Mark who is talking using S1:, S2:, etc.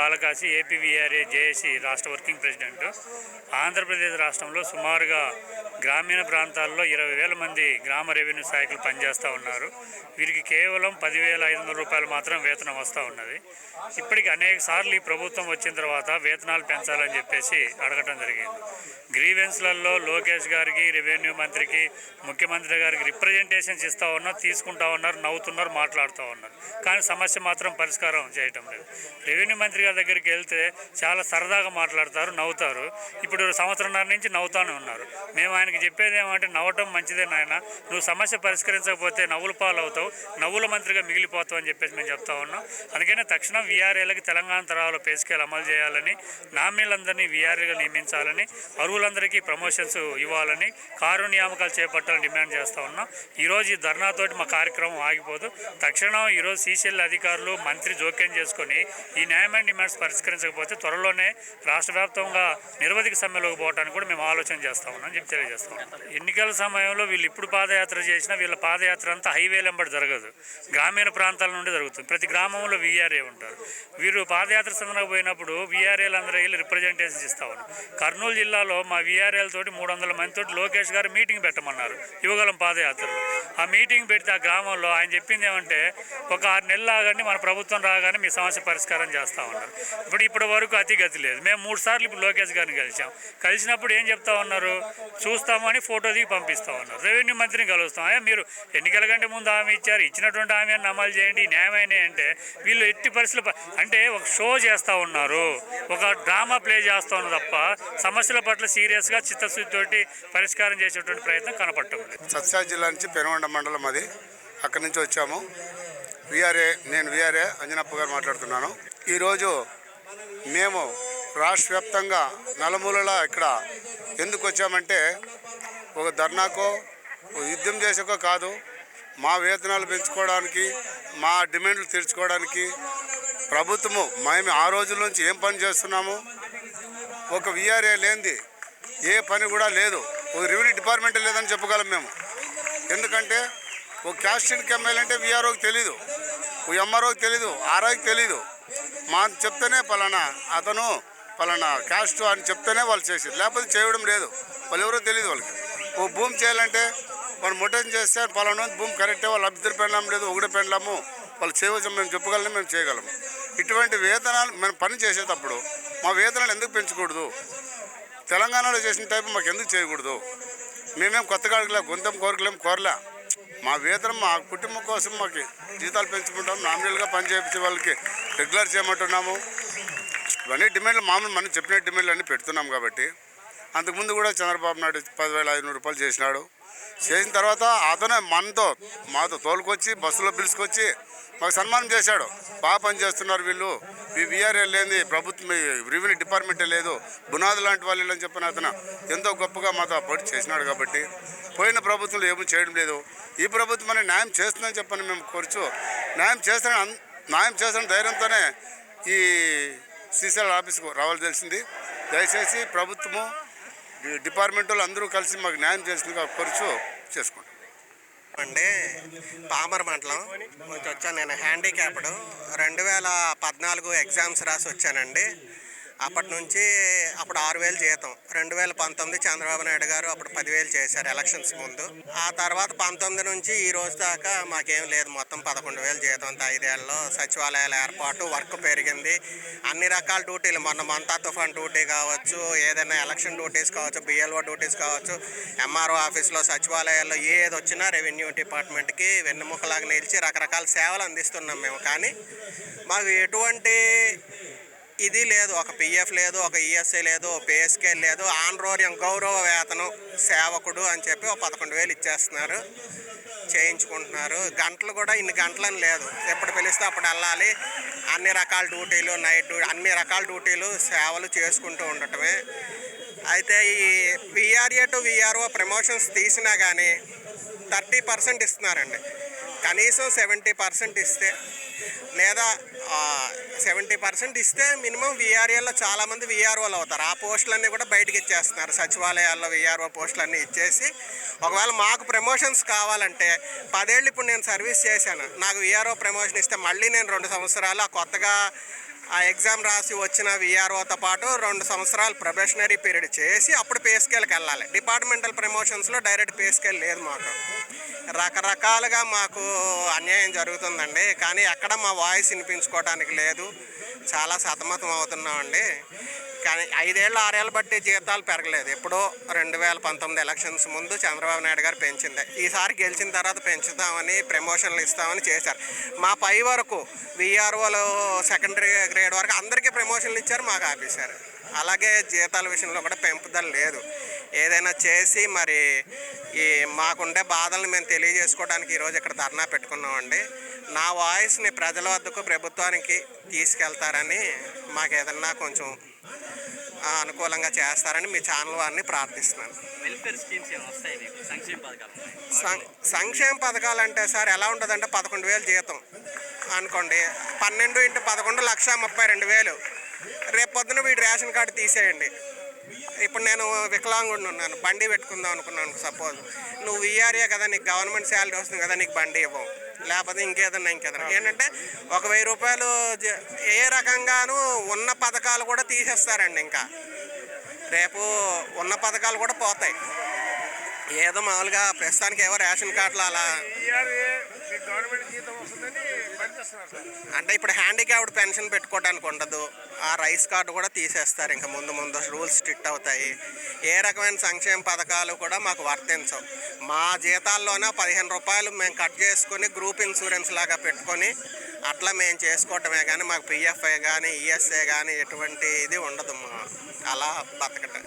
S1: Balakasi A P V R A J A C రాష్ట్ర working president. Andhra Pradesh రాష్ట్రంలో సుమారుగా గ్రామీణ ప్రాంతాల్లో ఇరవై వేల మంది గ్రామ రెవెన్యూ సహాయకులు పనిచేస్తూ ఉన్నారు. వీరికి కేవలం పదివేల ఐదు వందల రూపాయలు మాత్రం వేతనం వస్తూ ఉన్నది. ఇప్పటికి అనేక సార్లు ఈ ప్రభుత్వం వచ్చిన తర్వాత వేతనాలు పెంచాలని చెప్పేసి అడగటం జరిగింది. గ్రీవెన్స్లలో లోకేష్ గారికి రెవెన్యూ మంత్రికి ముఖ్యమంత్రి గారికి రిప్రజెంటేషన్స్ ఇస్తూ ఉన్నారు తీసుకుంటా ఉన్నారు నవ్వుతున్నారు మాట్లాడుతూ ఉన్నారు. కానీ సమస్య మాత్రం పరిష్కారం చేయటం లేదు. రెవెన్యూ మంత్రి గారి దగ్గరికి వెళ్తే చాలా సరదాగా మాట్లాడతారు నవ్వుతారు. ఇప్పుడు సంవత్సరంన్నర నుంచి నవ్వుతానే ఉన్నారు. మేము ఆయనకి చెప్పేది ఏమంటే నవ్వటం మంచిదే నాయన. నువ్వు సమస్య పరిష్కరించకపోతే నవ్వుల పాలు అవుతావు నవ్వుల మంత్రిగా మిగిలిపోతావు అని చెప్పేసి మేము చెప్తా ఉన్నాం. అందుకనే తక్షణం వీఆర్ఏలకి తెలంగాణ తరహాలో పేసుకేలు అమలు చేయాలని నామీలందరినీ వీఆర్ఏగా నియమించాలని అరువులందరికీ ప్రమోషన్స్ ఇవ్వాలని కారు నియామకాలు చేపట్టాలని డిమాండ్ చేస్తూ ఉన్నాం. ఈరోజు ఈ ధర్నాతోటి మా కార్యక్రమం ఆగిపోదు. తక్షణం ఈరోజు సీసీఎల్ అధికారులు మంత్రి జోక్యం చేసుకొని ఈ న్యాయమైన డిమాండ్స్ పరిష్కరించకపోతే త్వరలోనే రాష్ట్ర వ్యాప్తంగా నిరవధిక సమ్మెలోకి పోవడానికి కూడా మేము ఆలోచన చేస్తా ఉన్నాం చెప్పి తెలియజేస్తా ఉన్నాం. ఎన్నికల సమయంలో వీళ్ళు ఇప్పుడు పాదయాత్ర చేసినా వీళ్ళ పాదయాత్ర అంతా హైవే వెంబడి జరగదు. గ్రామీణ ప్రాంతాల నుండి జరుగుతుంది. ప్రతి గ్రామంలో వీఆర్ఏ ఉంటారు. వీరు పాదయాత్ర సందర్భంగా పోయినప్పుడు వీఆర్ఏలు అందరూ వెళ్ళి రిప్రజెంటేషన్ ఇస్తా ఉన్నారు. కర్నూలు జిల్లాలో మా వీఆర్ఏల తోటి మూడు వందల మంది తోటి లోకేష్ గారు మీటింగ్ పెట్టమన్నారు. యువగలం పాదయాత్రలో. ఆ మీటింగ్ పెడితే ఆ గ్రామంలో ఆయన చెప్పింది ఏమంటే ఒక ఆరు నెలలు ఆగండి మన ప్రభుత్వం రాగానే మీ సమస్య పరిష్కారం చేస్తా ఉన్నారు. ఇప్పుడు ఇప్పటి వరకు అతి గతి లేదు. మేము మూడు సార్లు ఇప్పుడు లోకేష్ గారిని కలిసాం. కలిసినప్పుడు ఏం చెప్తా ఉన్నారు? చూస్తామని ఫోటో దిగి పంపిస్తా ఉన్నారు. రెవెన్యూ మంత్రిని కలుస్తాం. అయ్యా మీరు ఎన్నికల కంటే ముందు హామీ ఇచ్చారు. ఇచ్చినటువంటి హామీని అమలు చేయండి. న్యాయమైన అంటే వీళ్ళు ఎట్టి పరిస్థితులు అంటే ఒక షో చేస్తూ ఉన్నారు. ఒక డ్రామా ప్లే చేస్తూ ఉన్నారు తప్ప సమస్యల పట్ల సీరియస్గా చిత్తశుద్ధితోటి పరిష్కారం చేసేటువంటి ప్రయత్నం కనపడటం లేదు.
S2: జిల్లా నుంచి పెనుగొండ మండలం అది. అక్కడి నుంచి వచ్చాము. విఆర్ఏ నేను విఆర్ఏ అంజనప్ప గారు మాట్లాడుతున్నాను. ఈరోజు మేము రాష్ట్ర వ్యాప్తంగా నలుమూలలా ఇక్కడ ఎందుకు వచ్చామంటే ఒక ధర్నాకో ఒక యుద్ధం చేసేకో కాదు మా వేతనాలు పెంచుకోవడానికి మా డిమాండ్లు తీర్చుకోవడానికి ప్రభుత్వము మేము ఆ రోజుల నుంచి ఏం పని చేస్తున్నాము? ఒక విఆర్ఏ లేనిది ఏ పని కూడా లేదు. ఒక రెవెన్యూ డిపార్ట్మెంట్ లేదని చెప్పగలం మేము. ఎందుకంటే ఒక క్యాస్ట్ ఎమ్మెల్యే అంటే విఆర్ఓకి తెలీదు. ఓ ఎంఆర్ఓకి తెలీదు. ఆర్ఐకి తెలీదు. మాకు చెప్తేనే పలానా అతను పలానా క్యాస్ట్ అని చెప్తేనే వాళ్ళు చేసేది. లేకపోతే చేయడం లేదు. వాళ్ళు ఎవరో తెలియదు వాళ్ళకి. ఓ భూమి చేయాలంటే వాళ్ళు మొట్టం చేస్తే పలానా భూమి కరెక్టే వాళ్ళు అభ్యర్థి పెళ్ళాం లేదు ఒకటే పెళ్ళాము. వాళ్ళు చేయవచ్చు మేము చెప్పగలం మేము చేయగలము. ఇటువంటి వేతనాలు మేము పని చేసేటప్పుడు మా వేతనాలు ఎందుకు పెంచకూడదు? తెలంగాణలో చేసిన టైపు మాకు ఎందుకు చేయకూడదు? మేమేం కొత్తగా అడగలే గొంతం కోరికలేం కోరలే. మా వేతనం మా కుటుంబం కోసం మాకు జీతాలు పెంచుకుంటాం. నామినల్గా పనిచేయించే వాళ్ళకి రెగ్యులర్ చేయమంటున్నాము. ఇవన్నీ డిమాండ్లు మామూలు మనం చెప్పిన డిమాండ్లు అన్నీ పెడుతున్నాం కాబట్టి. అంతకుముందు కూడా చంద్రబాబు నాయుడు పదివేల ఐదు రూపాయలు చేసినాడు. చేసిన తర్వాత అతనే మనతో మాతో తోలుకొచ్చి బస్సులో పిలుచుకొచ్చి మాకు సన్మానం చేశాడు. బాగా పని చేస్తున్నారు వీళ్ళు. మీ విఆర్ఏ లేని ప్రభుత్వం రెవెన్యూ డిపార్ట్మెంటే లేదు. బునాది లాంటి వాళ్ళు అని చెప్పిన అతను ఎంతో గొప్పగా మాతో పోటీ చేసినాడు కాబట్టి పోయిన ప్రభుత్వంలో ఏమీ చేయడం లేదు. ఈ ప్రభుత్వం అనేది న్యాయం చేస్తుందని చెప్పని మేము కోరుచు న్యాయం చేస్తున్న న్యాయం చేస్తున్న ధైర్యంతోనే ఈ సీసీఎల్ ఆఫీస్కు రావాలి తెలిసింది. దయచేసి ప్రభుత్వము డిపార్ట్మెంట్ వాళ్ళు అందరూ కలిసి మాకు న్యాయం చేసిందిగా ఖర్చు చేసుకుంటాం.
S3: అండి పామర్ మండలం. నుంచి వచ్చాను నేను. హ్యాండిక్యాప్డ్ రెండు వేల పద్నాలుగు ఎగ్జామ్స్ రాసి వచ్చానండి. అప్పటి నుంచి అప్పుడు ఆరు వేలు జీతం. రెండు వేల పంతొమ్మిది చంద్రబాబు నాయుడు గారు అప్పుడు పదివేలు చేశారు ఎలక్షన్స్ ముందు. ఆ తర్వాత పంతొమ్మిది నుంచి ఈ రోజు దాకా మాకేం లేదు. మొత్తం పదకొండు వేలు జీతం అంత ఐదేళ్ళలో సచివాలయాల ఏర్పాటు వర్క్ పెరిగింది. అన్ని రకాల డ్యూటీలు మొన్న మంతా తుఫాన్ డ్యూటీ కావచ్చు ఏదైనా ఎలక్షన్ డ్యూటీస్ కావచ్చు బిఎల్ఓ డ్యూటీస్ కావచ్చు ఎంఆర్ఓ ఆఫీస్లో సచివాలయాల్లో ఏది వచ్చినా రెవెన్యూ డిపార్ట్మెంట్కి వెన్నెముకలాగా నిలిచి రకరకాల సేవలు అందిస్తున్నాం మేము. కానీ మాకు ఎటువంటి ఇది లేదు ఒక పిఎఫ్ లేదు ఒక ఈఎస్ఐ లేదు పేఎస్కే లేదు. ఆన్రోర్యం గౌరవ వేతనం సేవకుడు అని చెప్పి ఒక పదకొండు వేలు ఇచ్చేస్తున్నారు. చేయించుకుంటున్నారు. గంటలు కూడా ఇన్ని గంటలని లేదు. ఎప్పుడు పిలిస్తే అప్పుడు వెళ్ళాలి. అన్ని రకాల డ్యూటీలు నైట్ డ్యూటీ అన్ని రకాల డ్యూటీలు సేవలు చేసుకుంటూ ఉండటమే. అయితే ఈ విఆర్ఏ టు విఆర్ఓ ప్రమోషన్స్ తీసినా కానీ థర్టీ పర్సెంట్ ఇస్తున్నారండి. కనీసం సెవెంటీ పర్సెంట్ ఇస్తే లేదా సెవెంటీ పర్సెంట్ ఇస్తే మినిమం విఆర్ఏలో చాలామంది విఆర్ఓలు అవుతారు. ఆ పోస్టులన్నీ కూడా బయటకు ఇచ్చేస్తున్నారు. సచివాలయాల్లో విఆర్ఓ పోస్టులన్నీ ఇచ్చేసి ఒకవేళ మాకు ప్రమోషన్స్ కావాలంటే పదేళ్ళు ఇప్పుడు నేను సర్వీస్ చేశాను. నాకు విఆర్ఓ ప్రమోషన్ ఇస్తే మళ్ళీ నేను రెండు సంవత్సరాలు ఆ కొత్తగా ఆ ఎగ్జామ్ రాసి వచ్చిన విఆర్ఓతో పాటు రెండు సంవత్సరాలు ప్రొబేషనరీ పీరియడ్ చేసి అప్పుడు పే స్కేల్కి వెళ్ళాలి. డిపార్ట్మెంటల్ ప్రమోషన్స్లో డైరెక్ట్ పే స్కేల్ లేదు మాకు. రకరకాలుగా మాకు అన్యాయం జరుగుతుందండి. కానీ ఎక్కడ మా వాయిస్ వినిపించుకోవడానికి లేదు. చాలా సతమతం అవుతున్నామండి. కానీ ఐదేళ్ళు ఆరేళ్ళు బట్టి జీతాలు పెరగలేదు. ఎప్పుడో రెండు వేల పంతొమ్మిది ఎలక్షన్స్ ముందు చంద్రబాబు నాయుడు గారు పెంచింది. ఈసారి గెలిచిన తర్వాత పెంచుతామని ప్రమోషన్లు ఇస్తామని చేశారు. మా పై వరకు విఆర్ఓలు సెకండరీ గ్రేడ్ వరకు అందరికీ ప్రమోషన్లు ఇచ్చారు మాకు ఆపేశారు. అలాగే జీతాల విషయంలో కూడా పెంపుదల లేదు. ఏదైనా చేసి మరి ఈ మాకుండే బాధల్ని మేము తెలియజేసుకోవడానికి ఈరోజు ఇక్కడ ధర్నా పెట్టుకున్నామండి. నా వాయిస్ని ప్రజల వద్దకు ప్రభుత్వానికి తీసుకెళ్తారని మాకు ఏదన్నా కొంచెం అనుకూలంగా చేస్తారని మీ ఛానల్ వారిని ప్రార్థిస్తున్నాను. సంక్షేమ పథకాలు అంటే సార్ ఎలా ఉంటుందంటే పదకొండు వేలు జీతం అనుకోండి. పన్నెండు ఇంటూ పదకొండు లక్ష ముప్పై రెండు వేలు. రేపు పొద్దున వీడి రేషన్ కార్డు తీసేయండి. ఇప్పుడు నేను వికలాంగుడిని ఉన్నాను బండి పెట్టుకుందాం అనుకున్నాను సపోజ్. నువ్వు ఈఆర్ఏ కదా నీకు గవర్నమెంట్ శాలరీ వస్తుంది కదా నీకు బండి ఇవ్వం. లేకపోతే ఇంకేదన్నా ఇంకేదన్నా. ఏంటంటే ఒక వెయ్యి రూపాయలు జ- ఏ రకంగానూ ఉన్న పథకాలు కూడా తీసేస్తారండి ఇంకా. రేపు ఉన్న పథకాలు కూడా పోతాయి. ఏదో మామూలుగా ప్రస్తుతానికి ఏవో రేషన్ కార్డులు అలా అంటే ఇప్పుడు హ్యాండిక్యాప్డ్ పెన్షన్ పెట్టుకోవడానికి ఉండదు. ఆ రైస్ కార్డు కూడా తీసేస్తారు ఇంకా ముందు ముందు రూల్స్ స్ట్రిక్ట్ అవుతాయి. ఏ రకమైన సంక్షేమ పథకాలు కూడా మాకు వర్తించవు. మా జీతాల్లోనే పదిహేను రూపాయలు మేము కట్ చేసుకొని గ్రూప్ ఇన్సూరెన్స్ లాగా పెట్టుకొని అట్లా మేము చేసుకోవటమే కానీ మాకు పిఎఫ్ఐ కానీ ఈఎస్ఐ కానీ ఎటువంటి ఇది ఉండదు మా అలా బతకటం.